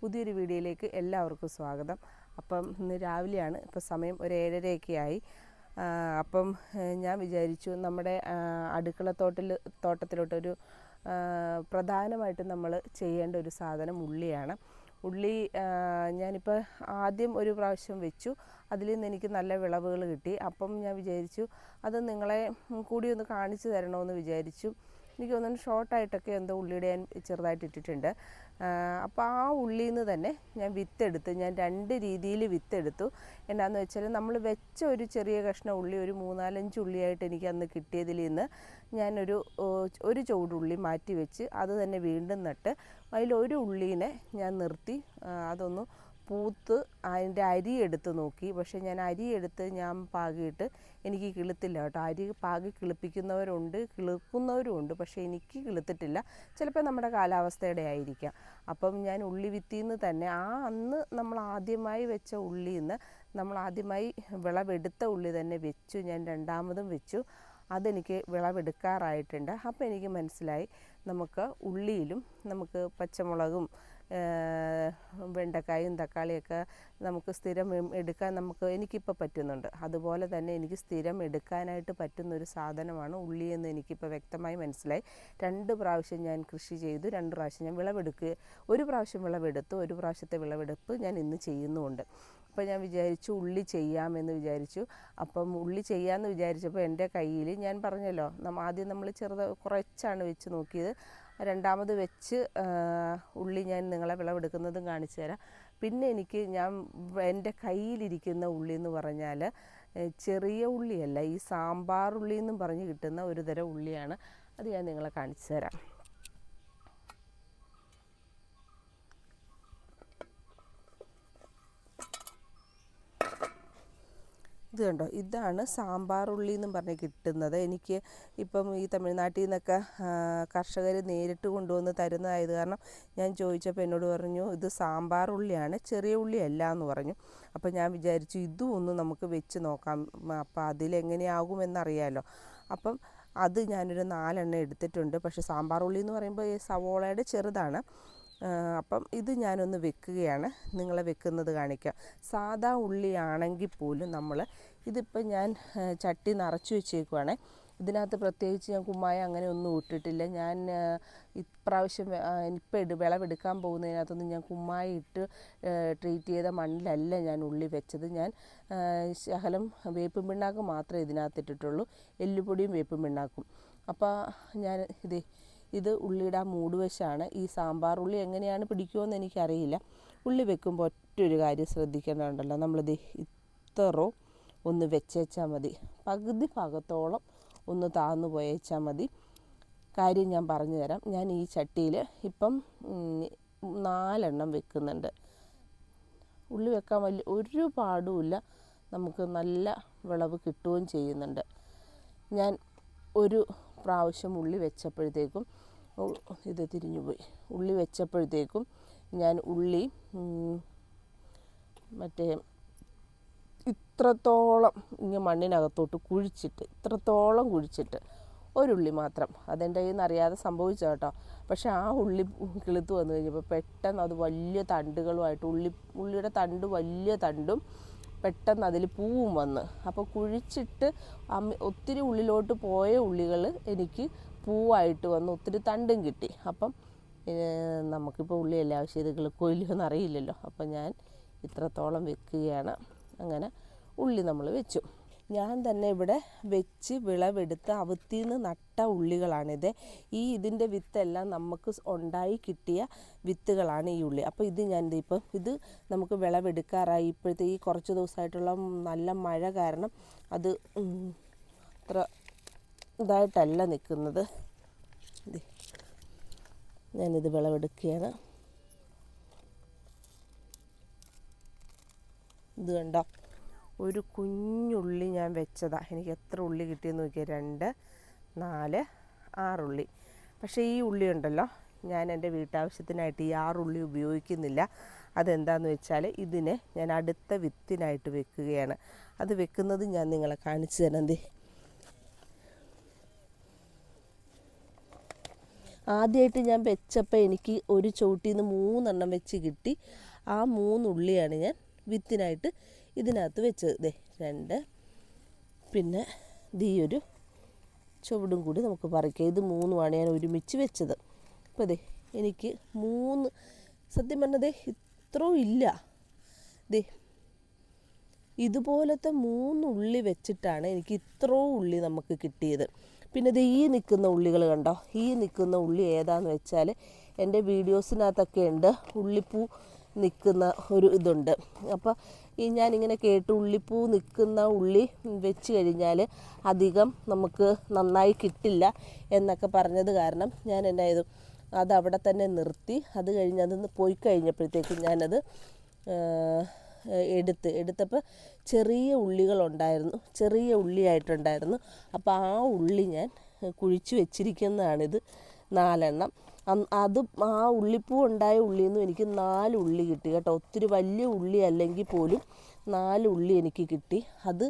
പുതിയൊരു വീഡിയോയിലേക്ക് എല്ലാവർക്കും സ്വാഗതം. അപ്പം ഇന്ന് രാവിലെയാണ് ഇപ്പോൾ സമയം ഒരു ഏഴരയൊക്കെ ആയി അപ്പം ഞാൻ വിചാരിച്ചു നമ്മുടെ അടുക്കള തോട്ടിൽ തോട്ടത്തിലോട്ടൊരു പ്രധാനമായിട്ട് നമ്മൾ ചെയ്യേണ്ട ഒരു സാധനം ഉള്ളിയാണ്. ഉള്ളി ഞാനിപ്പോൾ ആദ്യം ഒരു പ്രാവശ്യം വെച്ചു. അതിൽ നിന്ന് എനിക്ക് നല്ല വിളവുകൾ കിട്ടി. അപ്പം ഞാൻ വിചാരിച്ചു അത് നിങ്ങളെ കൂടി ഒന്ന് കാണിച്ചു തരണമെന്ന് വിചാരിച്ചു. എനിക്ക് തോന്നുന്നു ഷോർട്ടായിട്ടൊക്കെ എന്തോ ഉള്ളിയുടെ ഞാൻ ചെറുതായിട്ട് ഇട്ടിട്ടുണ്ട്. അപ്പോൾ ആ ഉള്ളിയിൽ നിന്ന് തന്നെ ഞാൻ വിത്തെടുത്ത്. ഞാൻ രണ്ട് രീതിയിൽ വിത്തെടുത്തു. എന്നാന്ന് വെച്ചാൽ നമ്മൾ വെച്ച ഒരു ചെറിയ കഷ്ണം ഉള്ളി ഒരു മൂന്നാലഞ്ച് ഉള്ളിയായിട്ട് എനിക്ക് അന്ന് കിട്ടിയതിൽ നിന്ന് ഞാനൊരു ഒരു ചുവടുള്ളി മാറ്റി വെച്ച് അത് തന്നെ വീണ്ടും നട്ട്. അതിലൊരു ഉള്ളീനെ ഞാൻ നിർത്തി. അതൊന്ന് പൂത്ത് അതിന്റെ അരി എടുത്ത് നോക്കി. പക്ഷേ ഞാൻ അരി എടുത്ത് ഞാൻ പാകിയിട്ട് എനിക്ക് കിളുത്തില്ല കേട്ടോ. അരി പാകി കിളിപ്പിക്കുന്നവരുണ്ട് കിളുക്കുന്നവരുമുണ്ട്. പക്ഷേ എനിക്ക് കിളുത്തിട്ടില്ല. ചിലപ്പോൾ നമ്മുടെ കാലാവസ്ഥയുടെ ആയിരിക്കാം. അപ്പം ഞാൻ ഉള്ളി വിത്തിന്ന് തന്നെ ആ അന്ന് നമ്മൾ ആദ്യമായി വെച്ച ഉള്ളിയിൽ നിന്ന് നമ്മൾ ആദ്യമായി വിളവെടുത്ത ഉള്ളി തന്നെ വെച്ചു. ഞാൻ രണ്ടാമതും വെച്ചു. അതെനിക്ക് വിളവെടുക്കാറായിട്ടുണ്ട്. അപ്പം എനിക്ക് മനസ്സിലായി നമുക്ക് ഉള്ളിയിലും നമുക്ക് പച്ചമുളകും വെണ്ടക്കായും തക്കാളിയൊക്കെ നമുക്ക് സ്ഥിരം എടുക്കാൻ നമുക്ക് എനിക്കിപ്പോൾ പറ്റുന്നുണ്ട്. അതുപോലെ തന്നെ എനിക്ക് സ്ഥിരം എടുക്കാനായിട്ട് പറ്റുന്ന ഒരു സാധനമാണ് ഉള്ളിയെന്ന് എനിക്കിപ്പോൾ വ്യക്തമായി മനസ്സിലായി. രണ്ട് പ്രാവശ്യം ഞാൻ കൃഷി ചെയ്തു രണ്ട് പ്രാവശ്യം ഞാൻ വിളവെടുക്കുക ഒരു പ്രാവശ്യം വിളവെടുത്തു ഒരു പ്രാവശ്യത്തെ വിളവെടുപ്പ് ഞാൻ ഇന്ന് ചെയ്യുന്നുമുണ്ട്. അപ്പോൾ ഞാൻ വിചാരിച്ചു ഉള്ളി ചെയ്യാമെന്ന് വിചാരിച്ചു. അപ്പം ഉള്ളി ചെയ്യാമെന്ന് വിചാരിച്ചപ്പോൾ എന്റെ കയ്യിൽ ഞാൻ പറഞ്ഞല്ലോ നമ്മൾ ആദ്യം നമ്മൾ ചെറുത് കുറച്ചാണ് വെച്ച് നോക്കിയത്. രണ്ടാമത് വെച്ച് ഉള്ളി ഞാൻ നിങ്ങളെ വിളവെടുക്കുന്നതും കാണിച്ചു തരാം. പിന്നെ എനിക്ക് ഞാൻ എന്റെ കയ്യിലിരിക്കുന്ന ഉള്ളി എന്ന് പറഞ്ഞാൽ ചെറിയ ഉള്ളിയല്ല ഈ സാമ്പാർ ഉള്ളി എന്നും പറഞ്ഞ് കിട്ടുന്ന ഒരു തരം ഉള്ളിയാണ്. അത് ഞാൻ നിങ്ങളെ കാണിച്ചു തരാം. ഇത് കണ്ടോ? ഇതാണ് സാമ്പാർ ഉള്ളി എന്നും പറഞ്ഞ് കിട്ടുന്നത്. എനിക്ക് ഇപ്പം ഈ തമിഴ്നാട്ടിൽ നിന്നൊക്കെ കർഷകർ നേരിട്ട് കൊണ്ടുവന്ന് തരുന്നതായത് കാരണം ഞാൻ ചോദിച്ചപ്പോൾ എന്നോട് പറഞ്ഞു ഇത് സാമ്പാർ ഉള്ളിയാണ് ചെറിയ ഉള്ളി അല്ല എന്ന് പറഞ്ഞു. അപ്പോൾ ഞാൻ വിചാരിച്ചു ഇതും ഒന്ന് നമുക്ക് വെച്ച് നോക്കാം. അപ്പോൾ അതിലെങ്ങനെയാകുമെന്നറിയാലോ അപ്പം അത് ഞാനൊരു നാലെണ്ണം എടുത്തിട്ടുണ്ട്. പക്ഷേ സാമ്പാർ ഉള്ളി എന്ന് പറയുമ്പോൾ ഈ സവോളയുടെ ചെറുതാണ്. അപ്പം ഇത് ഞാനൊന്ന് വെക്കുകയാണ്. നിങ്ങളെ വെക്കുന്നത് കാണിക്കാം. സാധാ ഉള്ളിയാണെങ്കിൽ പോലും നമ്മൾ ഇതിപ്പോൾ ഞാൻ ചട്ടി നിറച്ച് വെച്ചേക്കുവാണേ. ഇതിനകത്ത് പ്രത്യേകിച്ച് ഞാൻ കുമ്മായ അങ്ങനെ ഒന്നും ഇട്ടിട്ടില്ല. ഞാൻ ഇപ്രാവശ്യം ഇപ്പം ഇട് വിളവെടുക്കാൻ പോകുന്നതിനകത്തൊന്നും ഞാൻ കുമ്മായ ഇട്ട് ട്രീറ്റ് ചെയ്ത മണ്ണിലല്ല ഞാൻ ഉള്ളി വെച്ചത്. ഞാൻ ശകലം വേപ്പും പിണ്ണാക്ക് മാത്രമേ ഇതിനകത്ത് ഇട്ടിട്ടുള്ളൂ എല്ലുപൊടിയും വേപ്പും പിണ്ണാക്കും. അപ്പോൾ ഞാൻ ഇതേ ഇത് ഉള്ളിയുടെ ആ മൂടുവശമാണ് ഈ സാമ്പാർ ഉള്ളി എങ്ങനെയാണ് പിടിക്കുമെന്ന് എനിക്കറിയില്ല. ഉള്ളി വെക്കുമ്പോൾ ഒറ്റൊരു കാര്യം ശ്രദ്ധിക്കേണ്ടതുണ്ടല്ലോ. നമ്മളിത് ഇത്രോ ഒന്ന് വെച്ചേച്ചാൽ മതി. പകുതി ഭാഗത്തോളം ഒന്ന് താന്നു പോയേച്ചാൽ മതി. കാര്യം ഞാൻ പറഞ്ഞു തരാം ഞാൻ ഈ ചട്ടിയിൽ ഇപ്പം നാലെണ്ണം വെക്കുന്നുണ്ട്. ഉള്ളി വെക്കാൻ വലിയ ഒരു പാടുമില്ല. നമുക്ക് നല്ല വിളവ് കിട്ടുകയും ചെയ്യുന്നുണ്ട്. ഞാൻ ഒരു പ്രാവശ്യം ഉള്ളി വെച്ചപ്പോഴത്തേക്കും ഇത് തിരിഞ്ഞു പോയി. ഉള്ളി വെച്ചപ്പോഴത്തേക്കും ഞാൻ ഉള്ളി മറ്റേ ഇത്രത്തോളം ഇങ്ങനെ മണ്ണിനകത്തോട്ട് കുഴിച്ചിട്ട് ഇത്രത്തോളം കുഴിച്ചിട്ട് ഒരുള്ളി മാത്രം. അതെന്റെ കയ്യിൽ നിന്ന് അറിയാതെ സംഭവിച്ച കേട്ടോ. പക്ഷേ ആ ഉള്ളി കിളുത്ത് വന്നു കഴിഞ്ഞപ്പോൾ പെട്ടെന്ന് അത് വലിയ തണ്ടുകളുമായിട്ട് ഉള്ളി ഉള്ളിയുടെ തണ്ട് വലിയ തണ്ടും പെട്ടെന്ന് അതിൽ പൂവും വന്ന്. അപ്പോൾ കുഴിച്ചിട്ട് ഒത്തിരി ഉള്ളിലോട്ട് പോയ ഉള്ളികൾ എനിക്ക് പൂവായിട്ട് വന്ന് ഒത്തിരി തണ്ടും കിട്ടി. അപ്പം നമുക്കിപ്പോൾ ഉള്ളിയല്ല ആവശ്യം ഇത് കിളുക്കോയില്ലോ എന്നറിയില്ലല്ലോ അപ്പം ഞാൻ ഇത്രത്തോളം വെക്കുകയാണ്. അങ്ങനെ ഉള്ളി നമ്മൾ വെച്ചു. ഞാൻ തന്നെ ഇവിടെ വെച്ച് വിളവെടുത്ത് അവത്തിൽ നിന്ന് നട്ട ഉള്ളികളാണിത്. ഈ ഇതിന്റെ വിത്തെല്ലാം നമുക്ക് ഉണ്ടായി കിട്ടിയ വിത്തുകളാണ് ഈ ഉള്ളി. അപ്പോൾ ഇത് ഞാൻ ഇപ്പം ഇത് നമുക്ക് വിളവെടുക്കാറായി. ഇപ്പോഴത്തെ ഈ കുറച്ച് ദിവസമായിട്ടുള്ള നല്ല മഴ കാരണം അത് അത്ര ഇതായിട്ടല്ല നിൽക്കുന്നത്. ഞാനിത് വിളവെടുക്കുകയാണ്. ഇത് കണ്ടോ? ഒരു കുഞ്ഞുള്ളി ഞാൻ വെച്ചതാ. എനിക്ക് എത്ര ഉള്ളി കിട്ടിയെന്ന് നോക്കിയാൽ രണ്ട് നാല് ആറുള്ളി. പക്ഷേ ഈ ഉള്ളി ഉണ്ടല്ലോ. ഞാൻ എന്റെ വീട്ടാവശ്യത്തിനായിട്ട് ഈ ആറുള്ളി ഉപയോഗിക്കുന്നില്ല. അതെന്താന്ന് വെച്ചാൽ ഇതിനെ ഞാൻ അടുത്ത വിത്തിനായിട്ട് വെക്കുകയാണ്. അത് വെക്കുന്നത് ഞാൻ നിങ്ങളെ കാണിച്ചു തരാം. ആദ്യമായിട്ട് ഞാൻ വെച്ചപ്പോൾ എനിക്ക് ഒരു ചുവട്ടിൽ നിന്ന് മൂന്നെണ്ണം വെച്ച് കിട്ടി. ആ മൂന്നുള്ളിയാണ് ഞാൻ വിത്തിനായിട്ട് ഇതിനകത്ത് വെച്ചത്. ദേ രണ്ട്. പിന്നെ ദീ ഒരു ചുവടും കൂടി നമുക്ക് പറിക്കാം. ഇത് മൂന്നുമാണ് ഞാൻ ഒരുമിച്ച് വെച്ചത്. അപ്പോൾ ദേ എനിക്ക് മൂന്ന് സത്യം പറഞ്ഞതേ ഇത്രയും ഇല്ല. ദേ ഇതുപോലത്തെ മൂന്നുള്ളി വെച്ചിട്ടാണ് എനിക്ക് ഇത്രയും ഉള്ളി നമുക്ക് കിട്ടിയത്. പിന്നെ ഇത് ഈ നിൽക്കുന്ന ഉള്ളികൾ കണ്ടോ? ഈ നിൽക്കുന്ന ഉള്ളി ഏതാന്ന് വെച്ചാൽ എന്റെ വീഡിയോസിനകത്തൊക്കെ ഉണ്ട്. ഉള്ളിപ്പൂ നിൽക്കുന്ന ഒരു ഇതുണ്ട്. അപ്പോൾ ഈ ഞാനിങ്ങനെ കേട്ട് ഉള്ളിപ്പൂ നിൽക്കുന്ന ഉള്ളി വെച്ച് കഴിഞ്ഞാൽ അധികം നമുക്ക് നന്നായി കിട്ടില്ല എന്നൊക്കെ പറഞ്ഞത് കാരണം ഞാൻ എന്നാ അത് അവിടെ തന്നെ നിർത്തി. അത് കഴിഞ്ഞ് അതൊന്ന് പോയി കഴിഞ്ഞപ്പോഴത്തേക്കും ഞാനത് എടുത്ത്. എടുത്തപ്പോൾ ചെറിയ ഉള്ളികളുണ്ടായിരുന്നു. ചെറിയ ഉള്ളിയായിട്ടുണ്ടായിരുന്നു. അപ്പോൾ ആ ഉള്ളി ഞാൻ കുഴിച്ചു വെച്ചിരിക്കുന്നതാണിത്. നാലെണ്ണം. അത് ആ ഉള്ളിപ്പൂ ഉണ്ടായ ഉള്ളിയിൽ നിന്നും എനിക്ക് നാല് ഉള്ളി കിട്ടി കേട്ടോ. ഒത്തിരി വലിയ ഉള്ളി അല്ലെങ്കിൽ പോലും നാല് ഉള്ളി എനിക്ക് കിട്ടി. അത്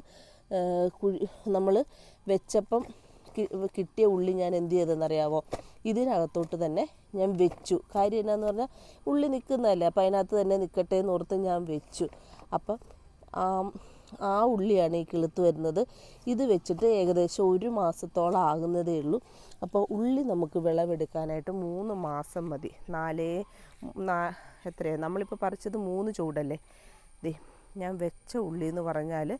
നമ്മൾ വെച്ചപ്പം കിട്ടിയ ഉള്ളി ഞാൻ എന്ത് ചെയ്തെന്നറിയാമോ ഇതിനകത്തോട്ട് തന്നെ ഞാൻ വെച്ചു. കാര്യം എന്നാന്ന് പറഞ്ഞാൽ ഉള്ളി നിൽക്കുന്നതല്ലേ അപ്പം അതിനകത്ത് തന്നെ നിൽക്കട്ടെ എന്ന് ഓർത്ത് ഞാൻ വെച്ചു. അപ്പം ആ ഉള്ളിയാണ് ഈ കിളുത്ത് വരുന്നത്. ഇത് വെച്ചിട്ട് ഏകദേശം ഒരു മാസത്തോളം ആകുന്നതേ ഉള്ളൂ. അപ്പോൾ ഉള്ളി നമുക്ക് വിളവെടുക്കാനായിട്ട് മൂന്ന് മാസം മതി. നാലേ നാ എത്രയാണ് നമ്മളിപ്പോൾ പറിച്ചത് മൂന്ന് ചൂടല്ലേ? ദേ ഞാൻ വെച്ച ഉള്ളി എന്ന് പറഞ്ഞാൽ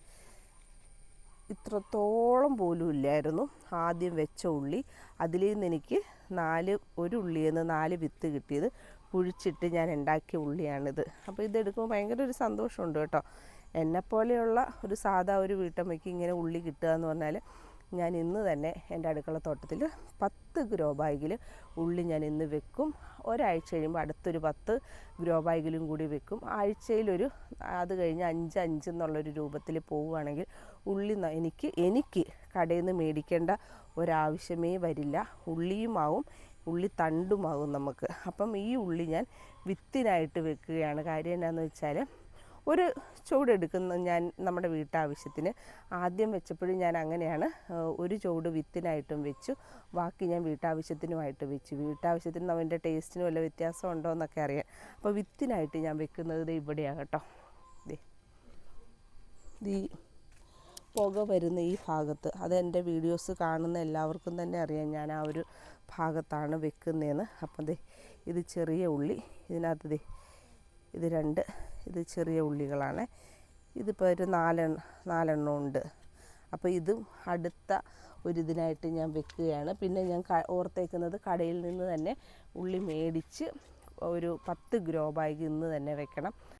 ഇത്രത്തോളം പോലും ഇല്ലായിരുന്നു. ആദ്യം വെച്ച ഉള്ളി അതിൽ നിന്ന് എനിക്ക് നാല് ഒരു ഉള്ളിയിൽ നിന്ന് നാല് വിത്ത് കിട്ടിയത്. കുഴിച്ചിട്ട് ഞാൻ ഉണ്ടാക്കിയ ഉള്ളിയാണിത്. അപ്പോൾ ഇതെടുക്കുമ്പോൾ ഭയങ്കര ഒരു സന്തോഷമുണ്ട് കേട്ടോ. എന്നെപ്പോലെയുള്ള ഒരു സാധാ ഒരു വീട്ടമ്മയ്ക്ക് ഇങ്ങനെ ഉള്ളി കിട്ടുക എന്ന് പറഞ്ഞാൽ ഞാൻ ഇന്ന് തന്നെ എന്റെ അടുക്കളത്തോട്ടത്തിൽ പത്ത് ഗ്രോ ബാഗിൽ ഉള്ളി ഞാൻ ഇന്ന് വെക്കും. ഒരാഴ്ച കഴിയുമ്പോൾ അടുത്തൊരു പത്ത് ഗ്രോ ബാഗിലും കൂടി വെക്കും. ആഴ്ചയിലൊരു അത് കഴിഞ്ഞ് അഞ്ച് അഞ്ച് എന്നുള്ളൊരു രൂപത്തിൽ പോവുകയാണെങ്കിൽ ഉള്ളി എനിക്ക് എനിക്ക് കടയിൽ നിന്ന് മേടിക്കേണ്ട ഒരാവശ്യമേ വരില്ല. ഉള്ളിയുമാവും ഉള്ളി തണ്ടുമാവും നമുക്ക്. അപ്പം ഈ ഉള്ളി ഞാൻ വിത്തിനായിട്ട് വെക്കുകയാണ്. കാര്യം എന്താണെന്ന് വെച്ചാൽ ഒരു ചുവടെടുക്കുന്ന ഞാൻ നമ്മുടെ വീട്ടാവശ്യത്തിന് ആദ്യം വെച്ചപ്പോഴും ഞാൻ അങ്ങനെയാണ് ഒരു ചുവട് വിത്തിനായിട്ടും വെച്ചു. ബാക്കി ഞാൻ വീട്ടാവശ്യത്തിനുമായിട്ട് വെച്ചു. വീട്ടാവശ്യത്തിന് അവന്റെ ടേസ്റ്റിന് വല്ല വ്യത്യാസം ഉണ്ടോ എന്നൊക്കെ അറിയാൻ. അപ്പോൾ വിത്തിനായിട്ട് ഞാൻ വെക്കുന്നത് ഇവിടെയാണ് കേട്ടോ. ഈ പുക വരുന്ന ഈ ഭാഗത്ത് അത് എന്റെ വീഡിയോസ് കാണുന്ന എല്ലാവർക്കും തന്നെ അറിയാം ഞാൻ ആ ഒരു ഭാഗത്താണ് വെക്കുന്നതെന്ന്. അപ്പം ദേ ഇത് ചെറിയ ഉള്ളി ഇതിനകത്ത് ദേ ഇത് രണ്ട് ഇത് ചെറിയ ഉള്ളികളാണ്. ഇതിപ്പോൾ ഒരു നാലെണ്ണം നാലെണ്ണം ഉണ്ട്. അപ്പോൾ ഇതും അടുത്ത ഒരു ഇതിനായിട്ട് ഞാൻ വെക്കുകയാണ്. പിന്നെ ഞാൻ ഓർത്തേക്കുന്നത് കടയിൽ നിന്ന് തന്നെ ഉള്ളി മേടിച്ച് ഒരു പത്ത് ഗ്രോ ബാഗ് ഇന്ന് തന്നെ വെക്കണം.